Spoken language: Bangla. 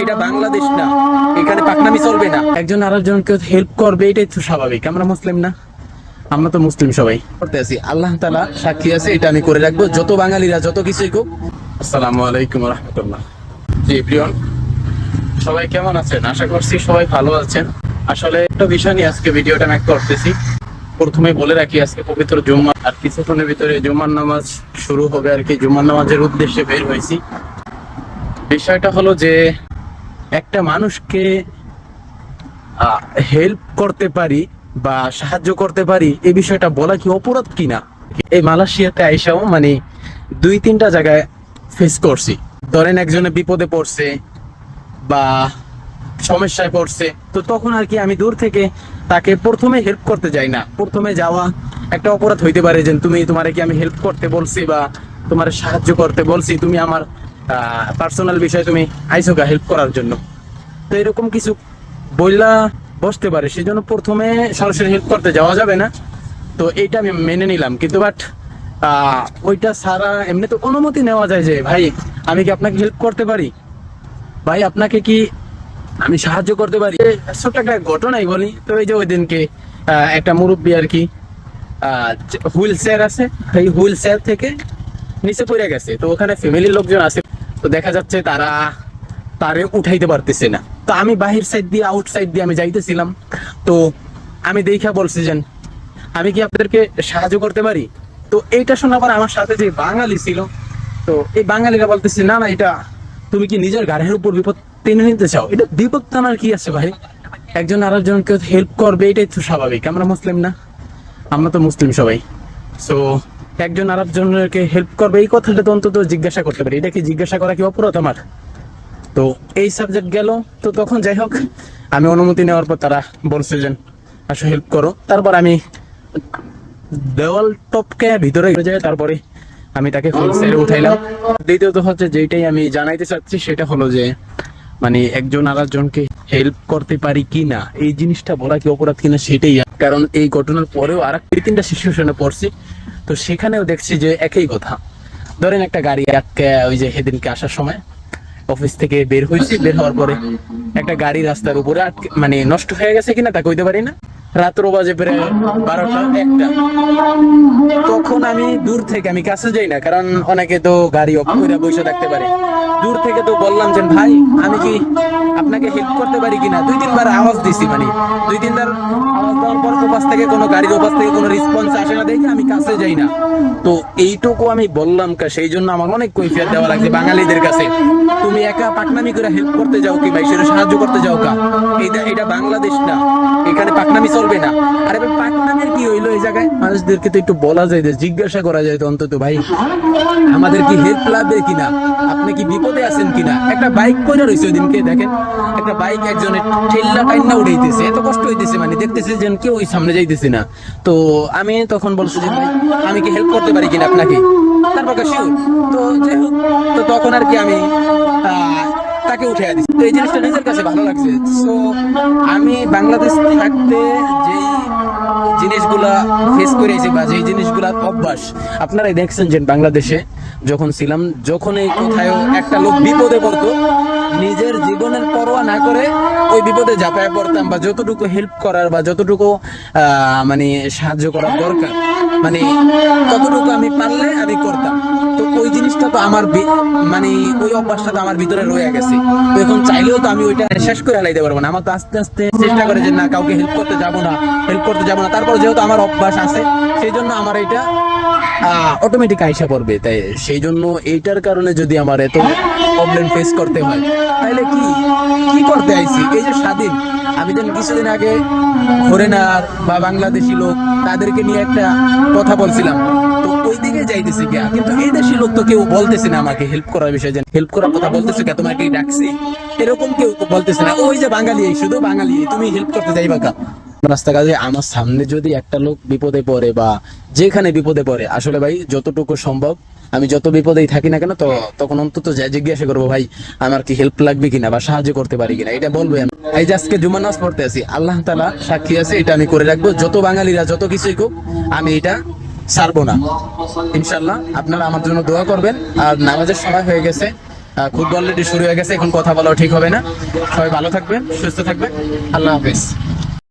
এটা বাংলাদেশ না এখানে পাকনামি চলবে না। একজন আরেকজনকে হেল্প করবে এটাই তো স্বাভাবিক। আমরা মুসলিম না আমরা তো মুসলিম সবাই। করতে আছি। আল্লাহ তালা সাক্ষী আছে এটা আমি করে রাখব। যত বাঙালিরা যত কিছুই আসসালামু আলাইকুম রহমতুল্লাহ। জি প্রিয়ন সবাই কেমন আছেন? আশা করছি সবাই ভালো আছেন। আসলে একটা বিষয় নিয়ে আজকে ভিডিওটা মেক করতেছি। প্রথমে বলে রাখি আজকে পবিত্র জুম্মা আর কিছুক্ষণের ভিতরে জুম্মার নামাজ শুরু হবে আর কি। জুম্মার নামাজের উদ্দেশ্যে বের হয়েছি। বিষয়টা হলো যে একটা মানুষকে হেল্প করতে পারি বা সাহায্য করতে পারি এই বিষয়টা বলা কি অপরাধ কিনা? এই মালয়েশিয়াতে আইসাও মানে দুই তিনটা জায়গায় ফেস করছি। ধরেন একজনে বিপদে পড়ছে বা সমস্যায় পড়ছে, তো তখন আর কি আমি দূর থেকে তাকে প্রথমে হেল্প করতে যাই না। প্রথমে যাওয়া একটা অপরাধ হইতে পারে যে, তুমি তোমারে কি আমি হেল্প করতে বলছি বা তোমার সাহায্য করতে বলছি? তুমি আমার পার্সোনাল বিষয়ে তুমি হেল্প করার জন্য। তো এরকম কিছু বইলা বসতে পারে সেই জন্য প্রথমে সরাসরি হেল্প করতে যাওয়া যাবে না। তো এইটা আমি মেনে নিলাম, কিন্তু বাট ওইটা সারা এমনি তো অনুমতি নেওয়া যায় যে, ভাই, আমি কি আপনাকে হেল্প করতে পারি? ভাই, আপনাকে কি আমি সাহায্য করতে পারি? ছোট্ট একটা ঘটনাই বলি। তো এই যে ওই দিনকে একটা মুরব্বী আর কি হুইল চেয়ার আছে, এই হুইল চেয়ার থেকে নিচে পড়ে গেছে। তো ওখানে ফ্যামিলির লোকজন আছে। তো দেখা যাচ্ছে তারা তারে উঠাইতে পারতেছে না। তো আমি বাহির সাইড দিয়ে আউট সাইড দিয়ে আমি যাইতেছিলাম। তো আমি দেখা বলছি যেন আমি কি আপনাদেরকে সাহায্য করতে পারি? তো এইটা শোনার পর আমার সাথে যে বাঙালি ছিল, তো এই বাঙালিরা বলতেছে, না না, এটা তুমি কি নিজের গাড়ির উপর বিপদ টেনে নিতে চাও? এটা বিপদ টানার কি আছে ভাই? একজন আরেকজনকে হেল্প করবে, এটাই তো স্বাভাবিক। আমরা মুসলিম না, আমরা তো মুসলিম সবাই। সো একজন আরেকজনকে হেল্প করবে, এই কথাটা তো অন্তত জিজ্ঞাসা করতে পারি। এটা কি জিজ্ঞাসা করা কি অপরাধ আমার? তো এই সাবজেক্ট গেল, তো তখন যাই হোক, আমি অনুমতি নেওয়ার পর তারা বলছে যে, আসো হেল্প করো। তারপর আমি দেওয়াল টপকে ভিতরে যায় তারপরে আমি তাকে ফুল সেরে উঠাইলাম। দ্বিতীয়ত হচ্ছে যেটাই আমি জানাইতে চাচ্ছি, সেটা হলো যে মানে একজন আরেকজনকে হেল্প করতে পারি কি না এই জিনিসটা বলা কি অপরাধ কিনা, সেটাই কারণ এই ঘটনার পরেও আর তিনটা সিচুয়েশনে পড়ছি। তো সেখানেও দেখছি যে একই কথা। ধরেন একটা গাড়ি আটকে ওই যে সেদিনকে আসার সময় অফিস থেকে বের হয়েছি, বের হওয়ার পরে একটা গাড়ি রাস্তার উপরে আটকে মানে নষ্ট হয়ে গেছে কিনা তা কইতে পারি না। রাত্র বাজে প্রায় বারোটা, একটা। তখন আমি দূর থেকে আমি কাছে যাই না, কারণ অনেকে তো গাড়ি অফ করে বসে থাকতে পারে। দূর থেকে তো বললাম যে, ভাই, আমি কি আপনাকে হেল্প করতে পারি কিনা? দুই তিনবার আওয়াজ দিছি মানে। দুই তিনবার আওয়াজ দেওয়ার পর ওপাশ থেকে কোনো গাড়ির ওপাশ থেকে কোনো রেসপন্স আসে না দেখে আমি কাছে যাই না। তো এইটুকু আমি বললাম কা, সেই জন্য আমার অনেক কৈফিয়ত দেওয়া লাগছে বাঙালিদের কাছে। তুমি একা পাকনামি করে হেল্প করতে যাও কি ভাই? সেটা সাহায্য করতে যাও কা? এটা এটা বাংলাদেশ না। এখানে পাকনামি চলবে না। আরে ভাই, পাকনামের কি হইল এই জায়গায়? মানুষদেরকে তো একটু বলা যায় জিজ্ঞাসা করা যায় তো অন্তত ভাই। আমাদের কি হেল্প লাগবে কিনা? আপনি কি বিপদে আছেন কিনা? একটা বাইক করে রয়েছে ওই দিনকে দেখেন। একটা বাইক একজনের ঠেল্লা টাইনা উঠাইতেছে এত কষ্ট হইতেছে মানে দেখতেছে যে কেউ ওই সামনে যাইতেছে না। তো আমি তখন বলছি যে, ভাই, আমি কি হেল্প করতে পারি কিনা আপনাকে? তারপর শিওর তো যাই হোক, তো তখন আর কি আমি তাকে উঠে দিচ্ছি তো এই জিনিসটা নিজের কাছে ভালো লাগছে। সো আমি বাংলাদেশ থাকতে যেই জিনিসগুলা ফেস করেছি বা যে জিনিসগুলা অভ্যাস, আপনারাই দেখছেন যে বাংলাদেশে যখন ছিলাম যখন এই কোথায় একটা লোক বিপদে পড়তো, নিজের জীবনের পরোয়া না করে ওই বিপদে ঝাঁপায় পড়তাম বা যতটুকু হেল্প করার বা যতটুকু মানে সাহায্য করার দরকার মানে ততটুকু আমি পারলে আমি করতাম। তো ওই জিনিসটা তো আমার মানে ওই অভ্যাসটা তো আমার ভিতরে রয়ে গেছে। তো এখন চাইলেও তো আমি ওইটা শেষ করে পারব না। আমার তো আস্তে আস্তে চেষ্টা করে যে না, কাউকে হেল্প করতে যাব না হেল্প করতে যাব না। তারপর যেহেতু আমার অভ্যাস আছে, সেই জন্য আমার এটা অটোমেটিক আইসা পড়বে। তাই সেই জন্য এইটার কারণে যদি আমার এত প্রবলেম ফেস করতে হয়, তাহলে কি কি করতে আইছি? এই যে স্বাধীন, আমি যেন কিছুদিন আগে ফরেনার বা বাংলাদেশি লোক তাদেরকে নিয়ে একটা কথা বলছিলাম। ওই গিয়া। কিন্তু এই দেশি লোক তো কেউ বলতেছে না আমাকে হেল্প করার বিষয়ে হেল্প করার কথা বলতেছে কে তোমাকে ডাকছি। এরকম কেউ বলতেছে না। ওই যে বাঙালি শুধু বাঙালি, তুমি হেল্প করতে যাইবা কা রাস্তাঘাটে আমার সামনে যদি একটা লোক বিপদে পড়ে বা যেখানে বিপদে পড়ে, আসলে ভাই, যতটুকু সম্ভব, আমি যত বিপদেই থাকি না কেন, তো তখন অন্তত যা জিজ্ঞাসা করব, ভাই, আমার কি হেল্প লাগবে কিনা বা সাহায্য করতে পারি কিনা? এটা বলব আমি। এই যে আজকে জুমা পড়তে আছি, আল্লাহ তালা সাক্ষী আছে, এটা আমি করে রাখব। যত বাঙালিরা যত কিছুই হোক আমি এটা ছাড়বো না। ইনশাল্লাহ আপনারা আমার জন্য দোয়া করবেন। আর নামাজের সময় হয়ে গেছে খুব অলরেডি শুরু হয়ে গেছে, এখন কথা বলাও ঠিক হবে না। সবাই ভালো থাকবেন, সুস্থ থাকবেন। আল্লাহ হাফেজ।